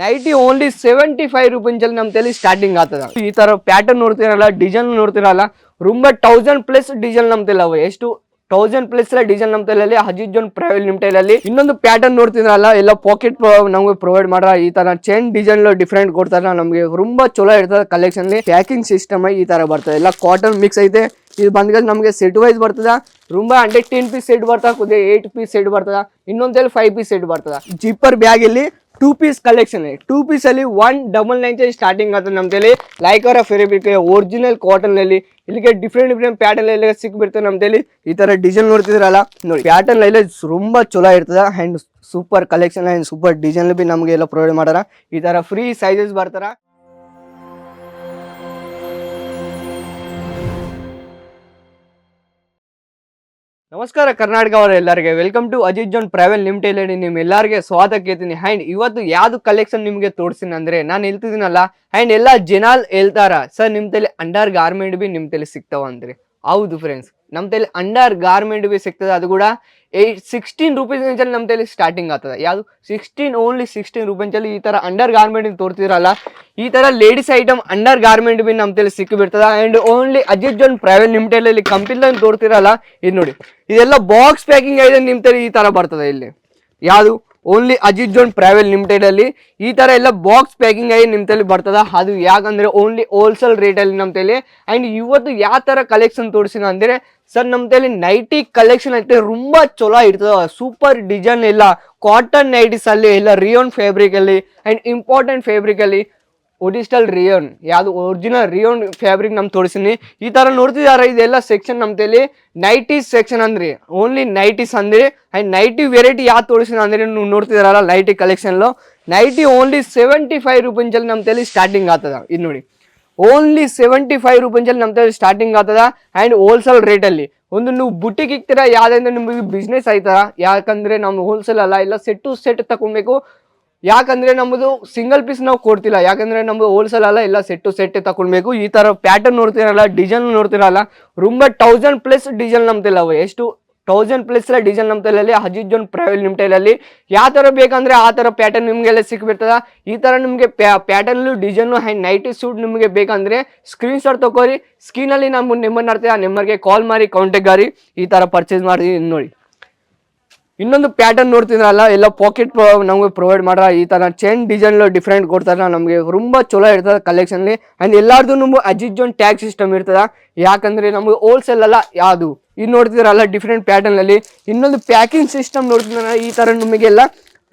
Nighty only seventy five ರುಪೀಸಲ್ಲಿ ನಮ್ಮ ತಲೆ ಸ್ಟಾರ್ಟಿಂಗ್ ಆಗ್ತದ. ಈ ತರ ಪ್ಯಾಟರ್ನ್ ನೋಡ್ತಿರಲ್ಲ ಡಿಸೈನ್ ನೋಡ್ತಿರಲ್ಲ ತುಂಬ ಥೌಸಂಡ್ ಪ್ಲಸ್ ಡಿಸೈನ್ ನಮ್ಮ ತಲೆ ಅವ. ಎಷ್ಟು ಥೌಸಂಡ್ ಪ್ಲಸ್ ಡಿಸೈನ್ ನಮ್ಮ ತಲೆಯಲ್ಲಿ ಹಜಿತ್ ಜೋನ್ ಪ್ರೈವೇಟ್ ಅಲ್ಲಿ. ಇನ್ನೊಂದು ಪ್ಯಾಟರ್ನ್ ನೋಡ್ತಿದ್ರಲ್ಲ ಎಲ್ಲ ಪಾಕೆಟ್ ನಮಗೆ ಪ್ರೊವೈಡ್ ಮಾಡ್ರ. ಈ ತರ ಚೈನ್ ಡಿಸೈನ್ ಡಿಫ್ರೆಂಟ್ ಕೊಡ್ತಾರ. ನಮಗೆ ತುಂಬಾ ಚಲೋ ಇರ್ತದೆ ಕಲೆಕ್ಷನ್ ಪ್ಯಾಕಿಂಗ್ ಸಿಸ್ಟಮ್ ಈ ತರ ಬರ್ತದೆ. ಎಲ್ಲ ಕಾಟನ್ ಮಿಕ್ಸ್ ಐತೆ. ಇದು ಬಂದ್ಗಲ್ ನಮಗೆ ಸೆಟ್ ವೈಸ್ ಬರ್ತದ. ತುಂಬ ಹಂಡ್ರೆಡ್ ಟೆನ್ ಪೀಸ್ ಸೆಟ್ ಬರ್ತದೆ ಕುದೇ ಏಟ್ ಪೀಸ್ ಸೆಟ್ ಬರ್ತದ. ಇನ್ನೊಂದಲ್ಲಿ ಫೈವ್ ಪೀಸ್ ಸೆಟ್ ಬರ್ತದ. ಜಿಪ್ಪರ್ ಬ್ಯಾಗ್ ಇಲ್ಲಿ two piece collection two piece ಅಲ್ಲಿ ಒನ್ ಡಬಲ್ ನೈನ್ ಸ್ಟಾರ್ಟಿಂಗ್ ಆಗ್ತದೆ ನಮ್ದಲ್ಲಿ ಲೈಕ್ ಅವರ ಫೆರಿಬಿಕ್ ಒರಿಜಿನಲ್ ಕಾಟನ್ ಅಲ್ಲಿ, ಇಲ್ಲಿಗೆ ಡಿಫ್ರೆಂಟ್ ಡಿಫ್ರೆಂಟ್ ಪ್ಯಾಟರ್ನ್ ಎಲ್ಲ ಸಿಕ್ಬಿಡ್ತದೆ ನಮ್ದಲ್ಲಿ ಈ ತರ ಡಿಸೈನ್ ನೋಡ್ತಿದ್ರಲ್ಲ? ನೋಡಿ ಪ್ಯಾಟರ್ನ್ ಎಲ್ಲ ತುಂಬಾ ಚಲೋ ಇರ್ತದೆ and super collection and super design B ನಮಗೆ ಎಲ್ಲ ಪ್ರೊವೈಡ್ ಮಾಡಾರ. ಈ ತರ ಫ್ರೀ ಸೈಜಸ್ ಬರ್ತಾರ. ನಮಸ್ಕಾರ ಕರ್ನಾಟಕ ಅವರ ಎಲ್ಲರಿಗೆ. Welcome to Ajit zone travel limited ನಿಮ್ ಎಲ್ಲರಿಗೆ ಸ್ವಾಗತ ಕೇಳ್ತೀನಿ. ಹ್ಯಾಂಡ್ ಇವತ್ತು ಯಾವ್ದು ಕಲೆಕ್ಷನ್ ನಿಮಗೆ ತೋರಿಸ್ತೀನಿ ಅಂದ್ರೆ ನಾನು ಹೇಳ್ತಿದ್ದೀನಲ್ಲ ಹ್ಯಾಂಡ್ ಎಲ್ಲ ಜನಾಲ್ ಹೇಳ್ತಾರ? ಸರ್ ನಿಮ್ಮ ತಲೆ ಅಂಡರ್ ಗಾರ್ಮೆಂಟ್ ಬಿ ನಿಮ್ಮ ತಲೆ ಸಿಗ್ತಾವ ಅಂದ್ರೆ. ಹೌದು ಫ್ರೆಂಡ್ಸ್ ನಮ್ಮ ತಲೆ ಅಂಡರ್ ಗಾರ್ಮೆಂಟ್ ಬಿ ಸಿಗ್ತದೆ, ಅದು ಕೂಡ ಏಟ್ ಸಿಕ್ಸ್ಟೀನ್ ರುಪೀಸ್ ಇಂಚಲ್ಲಿ ನಮ್ಮ ತಲೆ ಸ್ಟಾರ್ಟಿಂಗ್ ಆಗ್ತದೆ. ಯಾವುದು? ಸಿಕ್ಸ್ಟೀನ್ ಓನ್ಲಿ ಸಿಕ್ಸ್ಟೀನ್ ರುಪೀಸಲ್ಲಿ ಈ ಥರ ಅಂಡರ್ ಗಾರ್ಮೆಂಟ್ ತೋರ್ತಿದ್ರಲ್ಲ ಈ ಥರ ಲೇಡೀಸ್ ಐಟಮ್ ಅಂಡರ್ ಗಾರ್ಮೆಂಟ್ ಬಿ ನಮ್ಮ ತಲೆ ಸಿಕ್ಕಿ and only Ajit zone private limited ಅಲ್ಲಿ ಕಂಪನಿ ತೋರ್ತಿರಲ್ಲ ಇದು ನೋಡಿ. ಇದೆಲ್ಲ ಬಾಕ್ಸ್ ಪ್ಯಾಕಿಂಗ್ ಐಟಮ್ ನಿಮ್ಮ ತಲೆ ಈ ಥರ ಬರ್ತದೆ ಇಲ್ಲಿ. ಯಾವುದು? Only Ajit zone private limited ಅಲ್ಲಿ. ಈ ತರ ಎಲ್ಲ ಬಾಕ್ಸ್ ಪ್ಯಾಕಿಂಗ್ ಆಗಿ ನಿಮ್ಮ ತಲೆ ಬರ್ತದ. ಅದು ಯಾಕಂದ್ರೆ ಓನ್ಲಿ ಹೋಲ್ಸೇಲ್ ರೇಟ್ ಅಲ್ಲಿ ನಮ್ ತಲೆ. ಅಂಡ್ ಇವತ್ತು ಯಾವ ತರ ಕಲೆಕ್ಷನ್ ತೋರಿಸಿನ ಅಂದ್ರೆ ಸರ್ ನಮ್ಮ ತಲೆ ನೈಟಿ ಕಲೆಕ್ಷನ್ ಐತೆ. ತುಂಬಾ ಚಲೋ ಇರ್ತದ. ಸೂಪರ್ ಡಿಸೈನ್ ಎಲ್ಲ. ಕಾಟನ್ ನೈಟೀಸ್ ಅಲ್ಲಿ, ಎಲ್ಲ ರಿಯೋನ್ ಫ್ಯಾಬ್ರಿಕ್ ಅಲ್ಲಿ ಅಂಡ್ ಇಂಪಾರ್ಟೆಂಟ್ ಫ್ಯಾಬ್ರಿಕ್ ಅಲ್ಲಿ. ಒರಿಜಿನಲ್ ರಿಯೋನ್ ಯಾವುದು ಒರಿಜಿನಲ್ ರಿಯೋನ್ ಫ್ಯಾಬ್ರಿಕ್ ನಮ್ ತೋರಿಸಿನಿ. ಈ ತರ ನೋಡ್ತಿದಾರ, ಇದೆಲ್ಲ ಸೆಕ್ಷನ್ ನಮ್ ತಲೆ. ನೈಟೀಸ್ ಸೆಕ್ಷನ್ ಅಂದ್ರಿ. ಓನ್ಲಿ ನೈಟೀಸ್ ಅಂದ್ರಿ. ಅಂಡ್ ನೈಟಿ ವೆರೈಟಿ ಯಾವ್ದು ತೋರಿಸಿನ ಅಂದ್ರೆ ನೀವು ನೋಡ್ತಿದಾರಲ್ಲ ನೈಟಿ ಕಲೆಕ್ಷನ್ಲು ನೈಟಿ ಓನ್ಲಿ ಸೆವೆಂಟಿ ಫೈವ್ ರುಪೀಸಲ್ಲಿ ನಮ್ಮ ತಲೆ ಸ್ಟಾರ್ಟಿಂಗ್ ಆಗ್ತದ. ಇದು ನೋಡಿ. ಓನ್ಲಿ ಸೆವೆಂಟಿ ಫೈವ್ ರುಪೀಸಲ್ಲಿ ನಮ್ಮ ತಲೆ ಸ್ಟಾರ್ಟಿಂಗ್ ಆಗ್ತದ. ಆ್ಯಂಡ್ ಹೋಲ್ಸೇಲ್ ರೇಟಲ್ಲಿ ಒಂದು ನೀವು ಬುಟ್ಟಿಗೆ ಇಕ್ತೀರಾ, ಯಾವ್ದಂದ್ರೆ ನಿಮಗೆ ಬಿಸ್ನೆಸ್ ಆಯ್ತದ ಯಾಕಂದ್ರೆ ನಮ್ಮ ಹೋಲ್ಸೇಲ್ ಅಲ್ಲ ಇಲ್ಲ ಸೆಟ್ ಟು ಸೆಟ್ ತಗೊಬೇಕು ಯಾಕಂದ್ರೆ ನಮ್ಮದು ಸಿಂಗಲ್ ಪೀಸ್ ನಾವು ಕೊಡ್ತಿಲ್ಲ. ಯಾಕಂದ್ರೆ ನಮ್ದು ಹೋಲ್ಸೇಲ್ ಅಲ್ಲ, ಎಲ್ಲ ಸೆಟ್ ಟು ಸೆಟ್ ತಗೊಳ್ಬೇಕು ಈ ತರ ಪ್ಯಾಟರ್ನ್ ನೋಡ್ತಿರಲ್ಲ ಡಿಸೈನ್ ನೋಡ್ತಿರಲ್ಲ, ತುಂಬ ತೌಸಂಡ್ ಪ್ಲಸ್ ಡಿಸೈನ್ ನಮ್ದಿಲ್ಲ ಅವು. ಎಷ್ಟು ತೌಸಂಡ್ ಪ್ಲಸ್ ಡಿಸೈನ್ ನಮ್ಮ ತಲೆಯಲ್ಲಿ ಹಜಿತ್ ಜೋನ್ ಪ್ರೈವೇಟ್ ಲಿಮಿಟೆಡ್ ಅಲ್ಲಿ ಯಾವ ಥರ ಬೇಕಂದ್ರೆ ಆ ತರ ಪ್ಯಾಟರ್ನ್ ನಿಮಗೆಲ್ಲ ಸಿಕ್ಬಿಡ್ತದ. ಈ ತರ ನಿಮಗೆ pattern design and nighty suit ನಿಮಗೆ ಬೇಕಂದ್ರೆ ಸ್ಕ್ರೀನ್ ಶಾಟ್ ತಗೋರಿ ಸ್ಕ್ರೀನ್ ಅಲ್ಲಿ ನಮ್ಮ ನಂಬರ್ ನಡ್ತೀವಿ ಆ ನಿಮ್ಮರಿಗೆ ಕಾಲ್ ಮಾಡಿ ಕಾಂಟ್ಯಾಕ್ಟ್ ಗಾರಿ ಈ ತರ ಪರ್ಚೇಸ್ ಮಾಡಿ ನೋಡಿ. ಇನ್ನೊಂದು ಪ್ಯಾಟರ್ನ್ ನೋಡ್ತಿದ್ರಲ್ಲ ಎಲ್ಲ ಪಾಕೆಟ್ ನಮಗೆ ಪ್ರೊವೈಡ್ ಮಾಡ್ರ, ಈ ತರ ಚೈನ್ ಡಿಸೈನ್ ಡಿಫ್ರೆಂಟ್ ಕೊಡ್ತಾರ, ನಮಗೆ ತುಂಬಾ ಚಲೋ ಇರ್ತದೆ ಕಲೆಕ್ಷನ್ ಅಂಡ್ ಎಲ್ಲಾರ್ದು ನಮ್ಗೆ ಅಜಿತ್ ಜೋನ್ ಟ್ಯಾಗ್ ಸಿಸ್ಟಮ್ ಇರ್ತದ. ಯಾಕಂದ್ರೆ ನಮ್ಗೆ ಹೋಲ್ಸೇಲ್ ಅಲ್ಲ, ಯಾವುದು? ಇದು ನೋಡ್ತಿದ್ರಲ್ಲ ಡಿಫ್ರೆಂಟ್ ಪ್ಯಾಟರ್ನ್ ಅಲ್ಲಿ. ಇನ್ನೊಂದು ಪ್ಯಾಕಿಂಗ್ ಸಿಸ್ಟಮ್ ನೋಡ್ತಿದ್ರ ಈ ತರ ನಮಗೆಲ್ಲ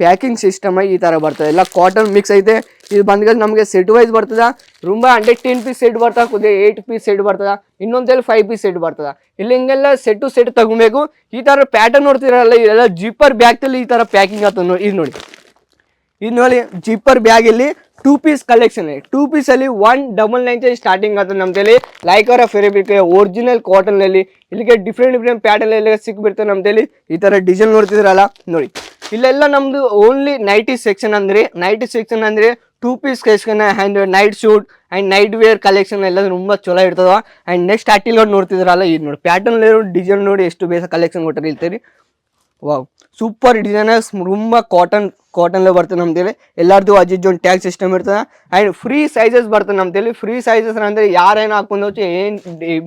ಪ್ಯಾಕಿಂಗ್ ಸಿಸ್ಟಮ್ ಈ ತರ ಬರ್ತದೆ. ಎಲ್ಲ ಕಾಟನ್ ಮಿಕ್ಸ್ ಐತೆ. ಇದು ಬಂದ್ಗಲ್ ನಮಗೆ ಸೆಟ್ ವೈಸ್ ಬರ್ತದ. ತುಂಬ ಹಂಡ್ರೆಡ್ ಟೆನ್ ಪೀಸ್ ಸೆಟ್ ಬರ್ತದ ಕುದೇ ಏಯ್ಟ್ ಪೀಸ್ ಸೆಟ್ ಬರ್ತದ. ಇನ್ನೊಂದಲ್ಲಿ ಫೈವ್ ಪೀಸ್ ಸೆಟ್ ಬರ್ತದ. ಇಲ್ಲಿ ಹಿಂಗೆಲ್ಲ ಸೆಟ್ ಟು ಸೆಟ್ ತಗೊಬೇಕು. ಈ ತರ ಪ್ಯಾಟರ್ನ್ ನೋಡ್ತಿರಲ್ಲ ಇದೆಲ್ಲ ಜಿಪ್ಪರ್ ಬ್ಯಾಗ್ದಲ್ಲಿ ಈ ತರ ಪ್ಯಾಕಿಂಗ್ ಆತ ನೋಡಿ, ಇದು ನೋಡಿ. ಇದು ನೋಡಿ ಜಿಪ್ಪರ್ ಬ್ಯಾಗ್ ಇಲ್ಲಿ two piece collection two piece ಅಲ್ಲಿ ಒನ್ ಡಬಲ್ ನೈನ್ ಸ್ಟಾರ್ಟಿಂಗ್ ಆಗ್ತದೆ ನಮ್ಮ ತಲೆ. ಲೈಕ್ ಅವರ ಫೆರಿಬಿಕ್ ಒರಿಜಿನಲ್ ಕಾಟನ್ ಅಲ್ಲಿ. ಇಲ್ಲಿಗೆ ಡಿಫ್ರೆಂಟ್ ಡಿಫ್ರೆಂಟ್ ಪ್ಯಾಟರ್ನ್ ಎಲ್ಲ ಸಿಕ್ಬಿಡ್ತದೆ ನಮ್ಮ ತಲೆ. ಈ ತರ ಡಿಸೈನ್ ನೋಡ್ತಿದ್ರಲ್ಲ, ನೋಡಿ. ಇಲ್ಲೆಲ್ಲ ನಮ್ದು ಓನ್ಲಿ ನೈಟಿ ಸೆಕ್ಷನ್ ಅಂದ್ರೆ ನೈಟಿ ಸೆಕ್ಷನ್ ಅಂದ್ರೆ two piece section and night suit and night wear collection ಎಲ್ಲ ತುಂಬ ಚಲೋ ಇರ್ತದ. ಆ್ಯಂಡ್ ನೆಕ್ಸ್ಟ್ ಆರ್ಟಿಲ್ ನೋಡ್ತಿದ್ರಲ್ಲ, ಇದು ನೋಡಿ ಪ್ಯಾಟರ್ನ್ ಡಿಸೈನ್ ನೋಡಿ ಎಷ್ಟು ಬೇಸ ಕಲೆಕ್ಷನ್ ಕೊಟ್ಟರೆ ಇರ್ತೀರಿ ವಾವ್ ಸೂಪರ್ ಡಿಸೈನರ್ಸ್ ತುಂಬ ಕಾಟನ್ ಕಾಟನ್ಲೇ ಬರ್ತದೆ ನಮ್ದೇಲಿ ಎಲ್ಲರದು ಅಜ್ಜಿಜ್ ಒಂದು ಟ್ಯಾಗ್ ಸಿಸ್ಟಮ್ ಇರ್ತದೆ. ಆ್ಯಂಡ್ ಫ್ರೀ ಸೈಜಸ್ ಬರ್ತದೆ ನಮ್ದೇಲಿ ಫ್ರೀ ಸೈಜಸ್ ಅಂದರೆ ಯಾರೇನು ಹಾಕೊಂಡು ಏನು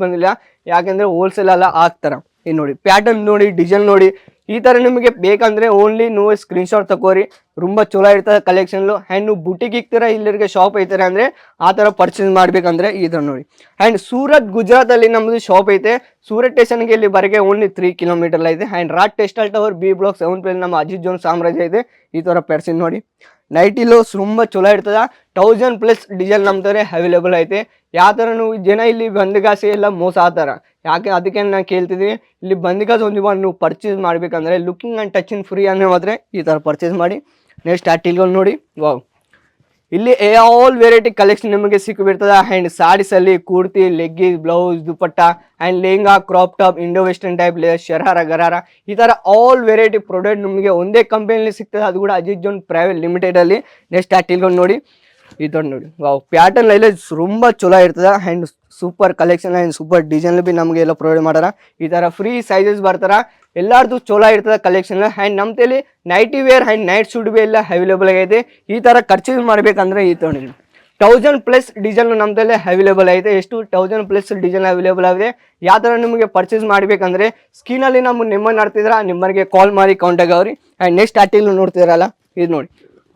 ಬಂದಿಲ್ಲ. ಯಾಕೆಂದರೆ ಹೋಲ್ಸೇಲ್ ಎಲ್ಲ ಹಾಕ್ತಾರೆ. ಇದು ನೋಡಿ, ಪ್ಯಾಟರ್ನ್ ನೋಡಿ, ಡಿಸೈನ್ ನೋಡಿ, ಈ ಥರ ನಿಮಗೆ ಬೇಕಂದ್ರೆ ಓನ್ಲಿ ನೀವು ಸ್ಕ್ರೀನ್ಶಾಟ್ ತಗೋರಿ ತುಂಬ ಚಲೋ ಇರ್ತದೆ ಕಲೆಕ್ಷನ್ಲು ಆ್ಯಂಡ್ ನೀವು ಬುಟಿಗೆ ಇಕ್ತೀರ, ಇಲ್ಲಿರಿಗೆ ಶಾಪ್ ಐತಾರೆ ಅಂದರೆ ಆ ಥರ ಪರ್ಚೇಸ್ ಮಾಡ್ಬೇಕಂದ್ರೆ ಈ ಥರ ನೋಡಿ. ಆ್ಯಂಡ್ ಸೂರತ್ ಗುಜರಾತಲ್ಲಿ ನಮ್ಮದು ಶಾಪ್ ಐತೆ. ಸೂರತ್ ಸ್ಟೇಷನ್ಗೆ ಇಲ್ಲಿ ಬರಗೆ ಓನ್ಲಿ ತ್ರೀ ಕಿಲೋಮೀಟರ್ ಐತೆ ಆ್ಯಂಡ್ ರಾಟ್ ಟೆಸ್ಟಲ್ tower, B block, seven place ನಮ್ಮ ಅಜಿತ್ ಜೋನ್ ಸಾಮ್ರಾಜ್ಯ ಇದೆ. ಈ ಥರ ಪರ್ಚೇಸ್ ನೋಡಿ ನೈಟಿಲು ತುಂಬ ಚಲೋ ಇರ್ತದೆ. ತೌಸಂಡ್ ಪ್ಲಸ್ ಡೀಸೆಲ್ ಥರ ಅವೈಲೇಬಲ್ ಐತೆ. ಯಾವ ಥರ ನೀವು ಜನ ಇಲ್ಲಿ ಬಂದಗಾಸೆ ಎಲ್ಲ ಮೋಸ ಆತಾರ. ಯಾಕೆ ಅದಕ್ಕೆ ನಾನು ಕೇಳ್ತಿದ್ದೀನಿ. ಇಲ್ಲಿ ಬಂದಿಗಾಸ್ ಒಂದು ನೀವು ಪರ್ಚೇಸ್ ಮಾಡಬೇಕಂದ್ರೆ ಲುಕಿಂಗ್ ಆ್ಯಂಡ್ ಟಚಿಂಗ್ ಫ್ರೀ ಅಂದರೆ ಮಾತ್ರ ಈ ಥರ ಪರ್ಚೇಸ್ ಮಾಡಿ. ನೆಕ್ಸ್ಟ್ ಆರ್ಟಿಲ್ಗಳು ನೋಡಿ. ವಾವ್ ಇಲ್ಲಿ ಆಲ್ ವೆರೈಟಿ ಕಲೆಕ್ಷನ್ ನಿಮಗೆ ಸಿಕ್ಕಿಬಿಡ್ತದೆ and ಸಾರೀಸಲ್ಲಿ kurti leggings blouse dupatta and lehenga crop top Indo western type sharara gharara ಈ ಥರ ಆಲ್ ವೆರೈಟಿ ಪ್ರಾಡಕ್ಟ್ ನಿಮಗೆ ಒಂದೇ ಕಂಪನಿಯಲ್ಲಿ ಸಿಗ್ತದೆ. ಅದು ಕೂಡ ಅಜಿತ್ ಜೋನ್ ಪ್ರೈವೇಟ್ ಲಿಮಿಟೆಡಲ್ಲಿ ನೆಕ್ಸ್ಟ್ ಆರ್ಟಿಲ್ಗಳು ನೋಡಿ. ಥರ ನೋಡಿ. ವಾವ್ ಪ್ಯಾಟರ್ನ್ ಎಲ್ಲ ತುಂಬ ಚಲೋ ಇರ್ತದೆ and super collection and super design B ನಮಗೆ ಎಲ್ಲ ಪ್ರೊವೈಡ್ ಮಾಡಾರ ಈ ಥರ ಫ್ರೀ ಸೈಜಸ್ ಬರ್ತಾರ. ಎಲ್ಲಾರ್ದು ಚಲೋ ಇರ್ತದೆ ಕಲೆಕ್ಷನ್ ಆ್ಯಂಡ್ ನಮ್ಮ ತೇಲಿ nighty wear and night suit B ಎಲ್ಲ ಅವೈಲೇಬಲ್ ಆಗೈತೆ. ಈ ಥರ ಖರ್ಚು ಮಾಡ್ಬೇಕಂದ್ರೆ ಈ ತೊಗೊಂಡು ತೌಸಂಡ್ ಪ್ಲಸ್ ಡೀಸೆಲ್ ನಮ್ಮದಲ್ಲೇ ಅವೈಲೇಬಲ್ ಐತೆ ಎಷ್ಟು ತೌಸಂಡ್ ಪ್ಲಸ್ ಡಿಸೈನ್ ಅವೈಲೇಬಲ್ ಆಗಿದೆ. ಯಾವ ಥರ ನಿಮಗೆ ಪರ್ಚೇಸ್ ಮಾಡಬೇಕಂದ್ರೆ ಸ್ಕ್ರೀನಲ್ಲಿ ನಮ್ಮ ನಿಮ್ಮ ಆಡ್ತಿದ್ರೆ ನಿಮ್ಮರಿಗೆ ಕಾಲ್ ಮಾಡಿ ಕಾಂಟ್ಯಾಕ್ಟ್ ಅವ್ರಿ ಆ್ಯಂಡ್ ನೆಕ್ಸ್ಟ್ ಆರ್ಟಿಕಲ್ ನೋಡ್ತಿದ್ರಲ್ಲ, ಇದು ನೋಡಿ.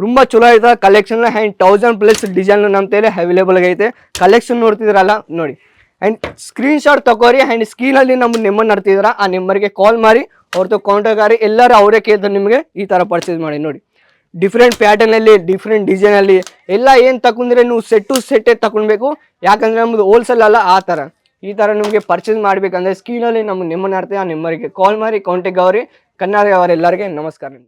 ತುಂಬ ಚಲೋ ಐತೆ collection and thousand plus design ನಮ್ಮ ತಲೆ ಅವೈಲೇಬಲ್ ಆಗೈತೆ. ಕಲೆಕ್ಷನ್ ನೋಡ್ತಿದ್ರಲ್ಲ ನೋಡಿ. ಆ್ಯಂಡ್ ಸ್ಕ್ರೀನ್ ಶಾಟ್ ತಗೋರಿ ಆ್ಯಂಡ್ ಸ್ಕ್ರೀನಲ್ಲಿ ನಮ್ಮ ನಿಮ್ಮ ನಡ್ತಿದ್ರ, ಆ ನಂಬರ್ಗೆ ಕಾಲ್ ಮಾಡಿ ಅವ್ರದ್ದು ಆಗಿ ಎಲ್ಲರೂ ಅವರೇ ಕೇಳ್ತಾರೆ ನಿಮಗೆ ಈ ಥರ ಪರ್ಚೇಸ್ ಮಾಡಿ, ನೋಡಿ. ಡಿಫ್ರೆಂಟ್ ಪ್ಯಾಟರ್ನಲ್ಲಿ ಡಿಫ್ರೆಂಟ್ ಡಿಸೈನಲ್ಲಿ ಎಲ್ಲ ಏನು ತಗೊಂಡ್ರೆ ನೀವು ಸೆಟ್ ಟು ಸೆಟ್ಟೇ ತಗೊಳ್ಬೇಕು ಯಾಕಂದ್ರೆ ನಮ್ಮದು ಹೋಲ್ಸೇಲ್ ಅಲ್ಲ, ಆ ಥರ ಈ ಥರ ನಿಮಗೆ ಪರ್ಚೇಸ್ ಮಾಡಬೇಕಂದ್ರೆ ಸ್ಕ್ರೀನಲ್ಲಿ ನಮ್ಮ ನಿಮ್ಮ ಆ ನಂಬರಿಗೆ ಕಾಲ್ ಮಾಡಿ ಕಾಂಟ್ಯಾಕ್ಟ್ ಅವ್ರಿ ಕನ್ನಡ ಅವರೆಲ್ಲರಿಗೆ ನಮಸ್ಕಾರ.